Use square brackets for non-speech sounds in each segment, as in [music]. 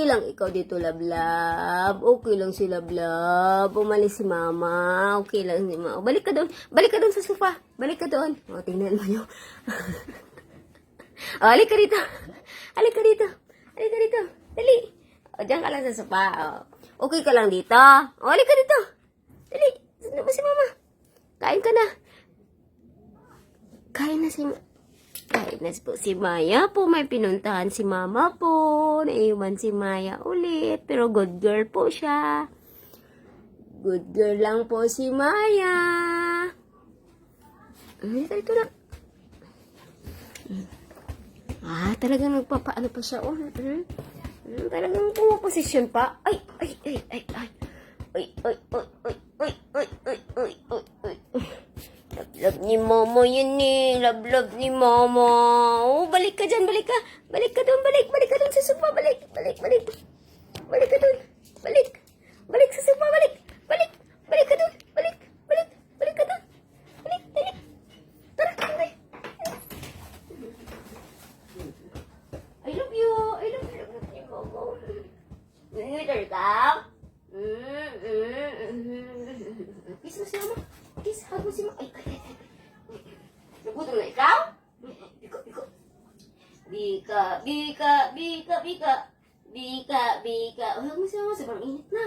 Okay lang ikaw dito, lablab. Okay lang si lablab. Umalis si mama. Okay lang si mama. Balik ka doon. Balik ka doon sa sofa. Balik ka doon. O, tingnan mo yun. [laughs] o, alik ka dito. Alik ka dito. Alik ka dito. Dali. O, dyan ka lang sa sofa. O, okay ka lang dito. O, alik ka dito. Dali. Saan ba si mama? Kain ka na. Kain na si mama. Na po si Maya po, may pinuntahan si Mama po. Naiwan si Maya ulit. Pero good girl po siya. Good girl lang po si Maya. Ay, ito na. Ah, talagang nagpapaano pa siya. Oh, hmm? Hmm, talagang pumaposisyon pa. Ay, ay, ay. Ay, ay, ay, ay, ay, ay, ay, ay, ay, ay, ay. Love ni Mama yun eh. Love, love ni Mama. Oh, balik ka dyan, balik ka. Balik ka doon, balik. Balik ka doon sa sofa, balik. Balik, balik. Balik ka doon. Balik. Balik sa sofa, balik. Balik. Balik ka doon. Balik. Balik. Balik ka doon. Balik, balik. Tara, tara. I love you. I love you. Love ni Mama. Nangitar ka? Mm, mm, mm. Kiss mo si Mama. Kiss, hug mo si Mama. Ay, ay, Gutom na ikaw? Bika, bika. Bika, bika, bika, bika. Bika, bika. Oh, huwag mo mo. Sobrang init na.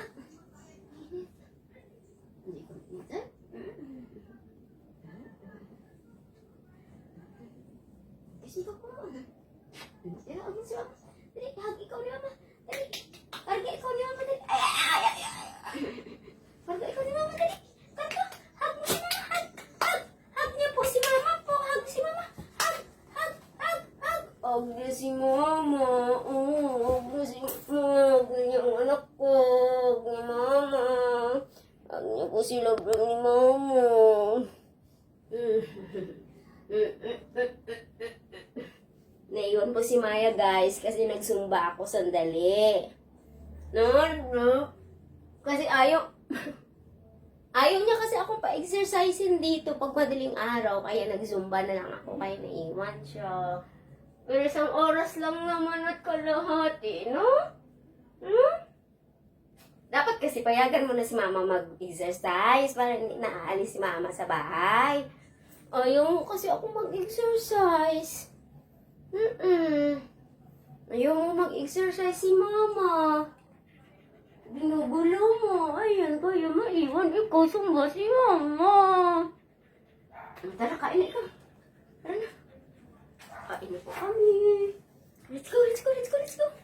Init. Hindi ko init eh. Kasi ko ko. Hindi, huwag mo siya mo. Si Mama. Oh, hug niya si ang anak ko. Hug ni Mama. Hug niya po si Love ni Mama. Naiwan po si Maya guys kasi nagsumba ako sandali. No, no. Kasi ayaw, ayaw niya kasi ako pa-exercisein dito pag madaling araw. Kaya nagsumba na lang ako. Kaya naiwan siya. Pero isang oras lang naman at kalahati, no? Hmm? Dapat kasi payagan mo na si mama mag-exercise para hindi naaalis si mama sa bahay. Ayaw mo kasi ako mag-exercise. Mm-mm. Ayaw mo mag-exercise si mama. Binugulo mo. Ayan, kaya maiwan. Ikaw sumba si mama. Tara, kain ikaw. Tara na. Kain na po kami. Let's go, let's go, let's go, let's go.